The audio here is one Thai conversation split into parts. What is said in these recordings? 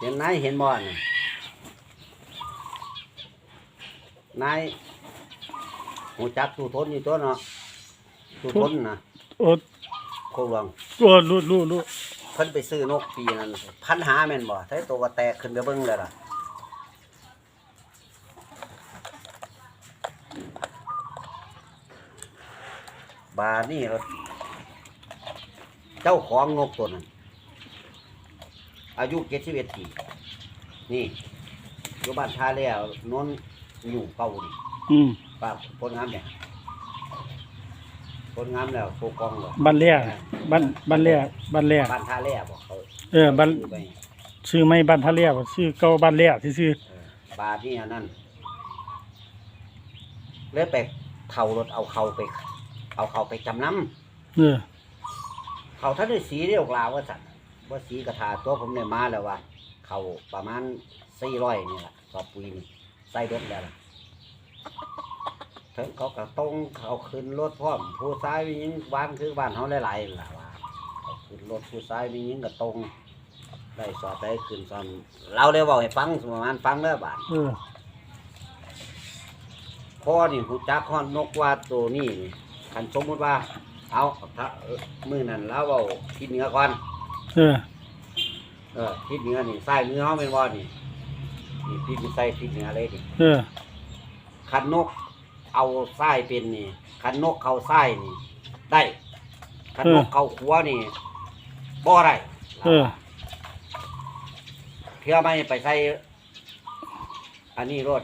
เห็นนายเห็นบ่อนน่ะนายหูจักตู้ทนอยู่ตัวเนาะตู้ทนนะโอ้โคหลวงโอ้รู้รู้รู้เพิ่นไปซื้อนกปีนั้นพันหาแม่นบ่ใช้ตัวก็แตกขึ้นไปเบิ่งเลยล่ะบาดนี่เราเจ้าของนกตัวนั้น อายุเจ็ดสิบเอ็ดปีนี่อยู่บ้านท่าแล้วนนอยู่เก่านี่อืมป้าผลงามเนี่ยผลงามแล้วโปกองเลยบ้านแรกบ้านบ้านแรกบ้านแรกบ้านท่าแล้วบอกเขาเออบ้านซื้อไปชื่อไม่บ้านทะเลบ่ชื่อเก่าบ้านแรกซื่อเออบาทนี่อันนั้นเลยไปเข่ารถเอาเขาไป เอาเขาไปจำนๆเออำเขาท่านได้สีเรียกลาวว่าสัต ว์ว่าสีกระทาตัวผมเนี่ยมาแล้วว่าเขาประมาณสี่ร้อยนี่แหละสอบปุยนี่ใส่รถแล้วล่ะถึงเขาก็ตรงเขาขึ้นรถพร้อมผู้ซ้ายมียิงบ้านคือบ้านเขาหลายๆล่ะว่าเขาขึ้นรถผู้ซ้ายมียิงก็ตรงได้สอบได้ขึ้นซ้ำเราเลยบอกให้ฟังประมาณฟังเด้อบาทเออพ่อนี่หูจักข้อนนกว่าตัวนี้นี่คันสมมุติว่า เอาถ้าเอ่อมือนั่นแล้วเอาทิศเหนือก่อน เออเออทิศเหนือนี่ใส่มือเฮาเป็นว่านี่นี่ทิศนี่ใส่ทิศเหนือเลยนี่เออคันนกเอาไส้เป็นนี่คันนกเขาไส้นี่ ได้คันนกเขาขัวนี่บ่ได้เออเพื่อไม่ไปใส่อันนี้รถ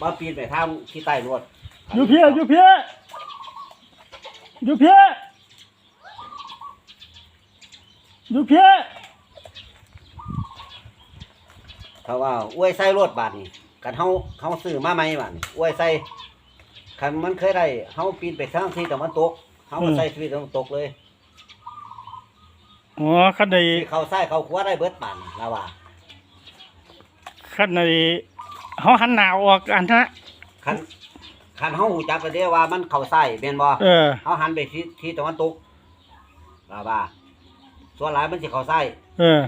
บ่ปีนไปทางที่ใต้รถอยู่เพียอยู่เพียอยู่เพีย อยู่เพียเขาว่าอวยใส่รถบาทนี่กันเฮาเฮาซื้อมาใหม่บาทนี่อวยใส่คันมันเคยได้เฮาปีนไปทางที่ตะวันตกเฮาก็ใส่ที่ตะวันตกเลยอ๋อคันใดที่เขาใส่เขาขวาได้เบิดบาทนี่ลาว่าคันใดเฮาหันหน้าออกอันนะคันคันเฮาฮู้จักแล้วเด้ว่ามันเข้าใส่แม่นบ่เออเฮาหันไปที่ที่ตะวันตกลาว่า ส่วนหลายมันสิเข้าใส่เออ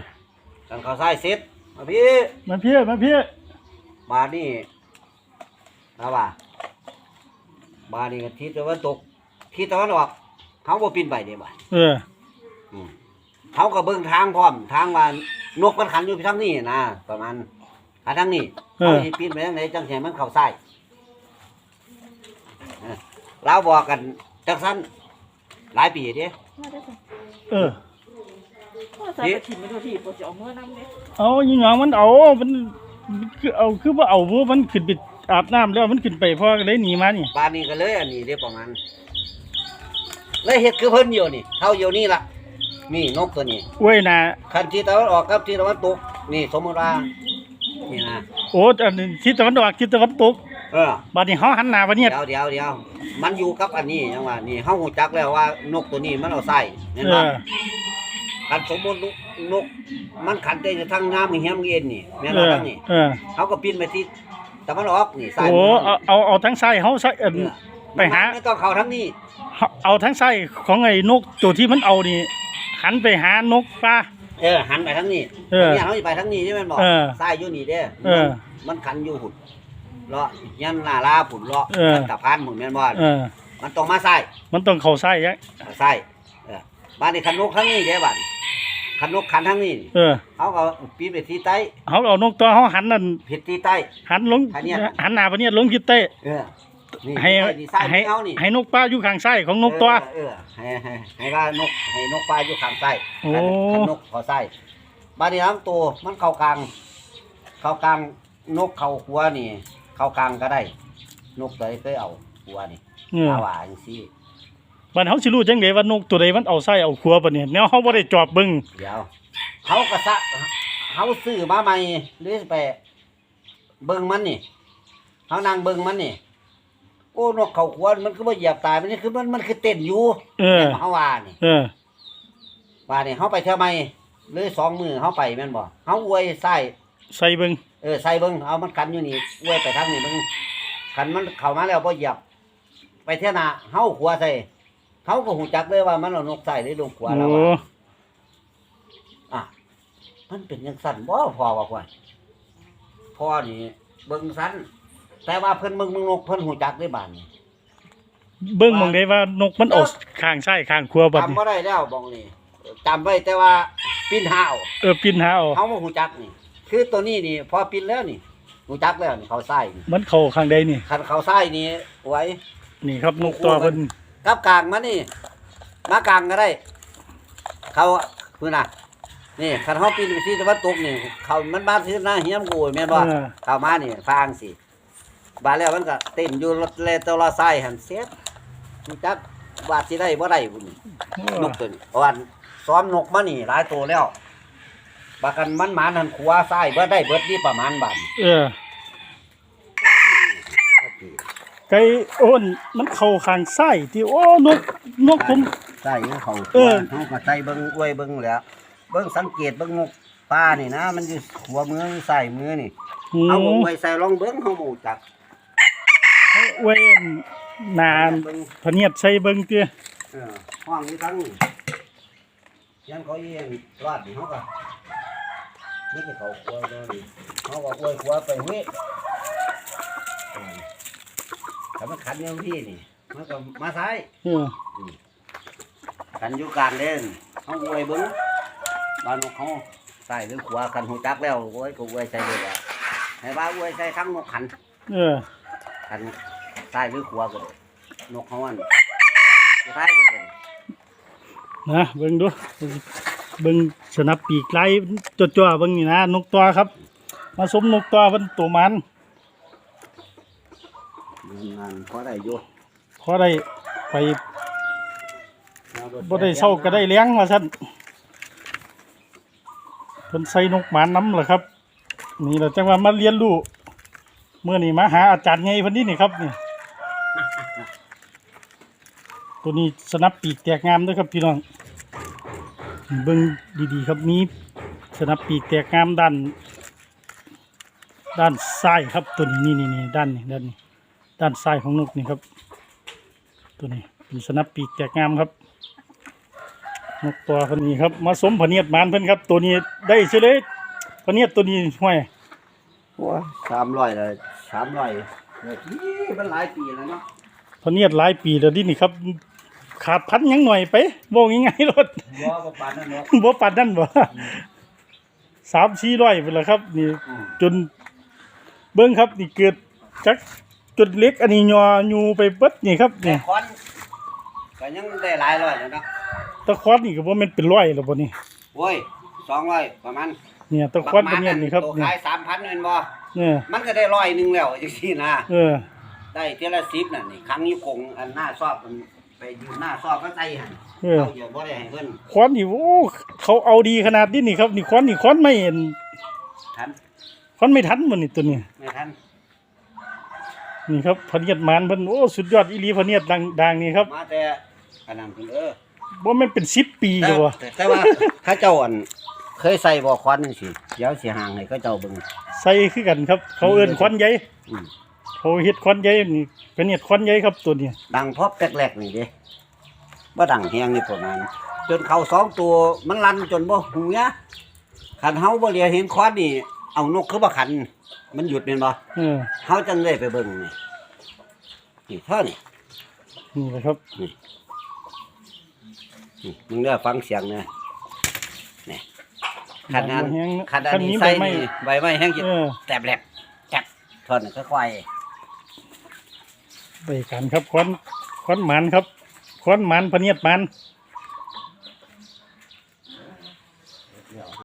กันเข้าใส่เสร็จมาพี่มาเพียมาเพียบาดนี่ลาว่าบาดนี่ก็ที่ตะวันตกที่ตะวันออกเฮาบ่ปีนไปเด้บ่าเออ อืมเขาก็เบิ่งทางพร้อมทางว่านกมันขันอยู่ทางนี้นะประมาณหาทางนี้เออ เขาสิปีนไปทางไหนจังสิให้มันเข้าใส่เออเราบอกกันจังสั้นหลายปีเด้มาได้สิเออ ว่าจะไปถิ่นไม่ดูทีปวดจะเอาเมื่อน้ำเนี่ยเอายิงหยังมันเอามันคือเอาคือว่าเอาบ่มันขึ้นไปอาบน้ำแล้วมันขึ้นไปพอก็เลยหนีมานี่บ้านนี้ก็เลยอันนี้เด้ประมาณเลยเฮ็ดคือเพิ่นอยู่นี่เท่าอยู่นี่ล่ะนี่นกตัวนี้โอ้ยน่ะคันที่ตะวันออกกับที่ตะวันตกนี่สมมติว่านี่นะโอ้อันนี้ทิศตะวันออกทิศตะวันตกเออบัดนี้เฮาหันหน้าบัดนี้เดี๋ยวเดี๋ยวเดี๋ยวมันอยู่กับอันนี้ยังว่านี่เฮาฮู้จักแล้วว่านกตัวนี้มันเอาใส่เห็นเอบ่อ คันสมมุตินกนกมันขันได้ทางน้ำเฮียมเย็นนี่แม่นเอบ่อทางนี้เออเขาก็ปีนไปที่ตะวันออกนี่ซ้ายโอ้มืเอาเอาเอาทั้งไส้เฮาใส่เอิ่มเออไปหาไม่ต้องเข้าทางนี้เอาทั้งไส้ของไอ้นกตัวที่มันเอานี่หันไปหานกปลา เออหันไปทางนี้เออเนี่ยเขาสิไปทางนี้ใช่ไหมนบอกเออซ้ายอยู่นี่เด้เออมันขันอยู่หุ่นเลาะยันลาลาหุ่นเลาะเออยันตะพานหุ่นแม่นบ่เออ มันต้องมาซ้ายมันต้องเข้าไส้ยะซ้ายเออบ้านนี้ขันนกทางนี้เด้บ้าน ขันนกขันทางนี้นี่เออเขาก็ปีนไปที่ใต้เฮาเอานกตัวเฮาหันนั่นผิดที่ใต้ หันลงอันเนี้ย หันหน้าบัดนี้ลงทิศใต้เออนี่ให้นี่ซ้ายให้นี่เอานี่ให้นกปลาอยู่ข้างไส้ของนกตัว เออเออให้ให้ให้ว่านกให้นกปลาอยู่ข้างใต้โอ้ ขันนกเขอใต้บาดนี้ทั้งตัวมันเข้ากลาง เข้ากลางนกเข้าหัวนี่ เข้ากลางก็ได้ นกตัวใดเคยเอาหัวนี่เอออาว่าจังซี่ บัดเฮาสิรู้จังได๋ว่านกตัวใดมันเอาไส้เอาขัวบัดนี้แนวเฮาบ่ได้จอบเบิ่งเดี๋ยวเขากระซะเขาซื้อมาใหม่หรือไปเบิ่งมันนี่เขานั่งเบิ่งมันนี่โอ้นกเขาหัวมันคือว่าเหยียบตายมันนี่คือมันมันคือเต้นอยู่เออนี่ยเขาว่านี่เออว่านี่เขาไปเท่าไหมหรือสองมือเขาไปแม่นบ่เขาอวยใส่ใส่เบิ่งเออใส่เบิ้งเอามันคันอยู่นี่อวยไปทางนี้เบิ้งคันมันเข้ามาแล้วพอเหยียบ ไปเท่าหนาเขาขวาใส่ เขาก็หูจักเลยว่ามันเอานกใส่หรือนกขวาแล้วโอ้ว่าอะพมันเป็นยังสั่นบ่พอว่าควายพ่อนี่เบิ่งสั่นแต่ว่าเพิ่นเบิ่งเบิ่งนกเพิ่นหูจักได้บานนี่เบิ่งมองได้ว่านกมันออกข้างซ้ายข้างขวาบัดจำนี้บ่ได้แล้วบองนี่จำไว้แต่ว่าปิ้นหาวเออปินหาเอาเฮาบ่หูจักนี่ คือตัวนี้นี่พอปิ้นแล้วนี่หูจักแล้วนี่เขาใส่นี่มันเข้าข้างใดนี่คันเขาใส่นี่ไว้ นี่ครับนกตัวเพิ่น กับกลางมานี่ มากลางก็ได้ เขาคือน่ะ นี่คันเฮาปิ้นไปที่ตะวันตกนี่เขามันบ้านที่หน้าเฮียมกูแม่นบ่เออ เข้ามานี่ฟางสิบาดแล้วมันก็เต้นอยู่รถแลตัวละไส้หันเสียดรู้จักบาดสิได้บ่ได้พุ่นนกตัวนี้เพราะว่าซ้อมนกมานี่หลายตัวแล้วบากันมันหมานหันขวาซ้ายบ่ได้เบิดนี่ประมาณบาทเออ ไก่โอ้นมันเข้าข้างซ้ายที่โอ้นกนกผม ใส่เขาเออเฮาก็ใส่เบิ่งอวยเบิ่งแหล้วเบิ่งสังเกตเบิ่งนกป่านี่นะ มันอยู่หัวมือใส่มือนี่หูเอาไว้ใส่ลองเบิ่งเฮาบ่รู้จักเว้นนานเบิ่งพะเนียดใส่เบิ่งเตี้ยเออห้องนี้ทั้งยังเขาเองรอดนี่เขาก็นี่จะเขาครัวเลยนี่เขาบอกว่าครัวไปเฮ้ยอืม แต่มันขันอย่างที่นี่ มันก็มาซ้ายเออขันอยู่กลางเล่นเขาอวยเบิ้งบ้านนกเขาใส่หรือขวาขันหูจักแล้วอวยก็อวยใส่เลยอะให้ว่าอวยใส่ทั้งนกขันเออขันใส่หรือขวาก็ได้นกเขาอันสุดท้ายก็เป็นนะเบิ่งดูเบิ่งสนับปีกไล่จ่อๆเบิ่งนี่นะนกตัวครับ มาสมนกตัวเพิ่นตัวมัน งานพอได้อยู่พอได้ไปบ่ได้เศร้าก็ได้เลี้ยงว่าซั่นเพิ่นใส่นกหมานน้ำล่ะครับ นี่เราจังว่ามาเรียนรู้เมื่อนี้มาหาอาจารย์ไงเพิ่นนี่นี่ครับนี่ตัวนี้สนับปีกแตกงามเด้วยครับพี่น้องเบิ่งดีๆครับมีสนับปีกแตกงามด้าน ด้านซ้ายครับตัวนี้นี่นี่นี่ด้านนี้ด้านนี้ ด้านซ้ายของนกนี่ครับ ตัวนี้เป็นสนับปีกแตกงามครับ นกตัวคนนี้ครับ มาสมพะเนียดมานเพิ่นครับ ตัวนี้ได้เฉลยพะเนียดตัวนี้ห้วยว้าสามร้อยเลยสามร้อยเนี่ยอีมันหลายปีแล้วเนาะพะเนียดหลายปีแล้วดินี่ครับ ขาดพันยังหน่อยไปบอกยังไงรถบ่บ่ปานนั้นเนาะบ่ปันนั่นบ่สามสี่ร้อยไปแล้วครับ นี่อืมจนเบิ้งครับ นี่เกิดจัก จนเล็กอันนี้ยออยู่ไปเบิดนี่ครับแต่นี่คอนก็ยังได้หลายร้อยแล้วเนาะตะคอนนี่ก็บ่แม่นเป็นร้อยแล้วบ่นี่โอ้ยสองร้อยประมาณเนี่ยตะคอนเป็นเนี่ยนี่ครับตัวนี่ขายสามพันเงินบ่เนี่ยมันก็ได้ร้อยหนึ่งแล้วจังซี่นะ เออ ได้เทยละสิบน่ะนี่ครั้งนี้คงอันหน้าชอบมันไปอยู่หน้าชอบก็ใส่หั่นเออ เอาอย่าบ่ได้ให้เพิ่นคอนนี่โอ้เขาเอาดีขนาดนี้นี่ครับนี่คอนนี่คอนไม่เห็นทันคอนไม่ทันมันนี่ตัวนี้ไม่ทัน นี่ครับพะเนียดหมานเพิ่นโอ้สุดยอดอีหลีพะเนียดดังดังนี่ครับมาแต่อันนั้นเพิ่นเออบ่แม่นเป็น10ปีแต่เลยบ่แต่ว่าถ้าเจ้าอันเคยใส่บ่ควันจังซี่เดี๋ยวสิห่างให้เขาเจ้าเบิ่ง ใส่คือกันครับ เขาเอิ้นคอนใหญ่อืม เขาเฮ็ดควันใหญ่นี่พะเนียดควันใหญ่ครับตัวนี้ดังพอบแรกๆนี่เด้บ่ดังแฮงนี่ประมาณจนเขาสองตัวมันลันจนบ่หูยะคันเฮาบ่เหลียเห็นควันนี่เอานกคือบ่ขัน มันหยุดแม่นบ่เออเฮาจังได้ไปเบิ่งนี่นี่เท่านี่นี่แหละครับนี่มึงเด้อฟังเสียงนะนี่คันนั้นแฮงคันอัคันนนี้นี้ใส่ใบไม้นี่ใบไม้แห้งจิเออแตบแหลกแจ๊บทอนค่อยไปกันครับควันควันหมันครับควันหมันพะเนียดหมันๆ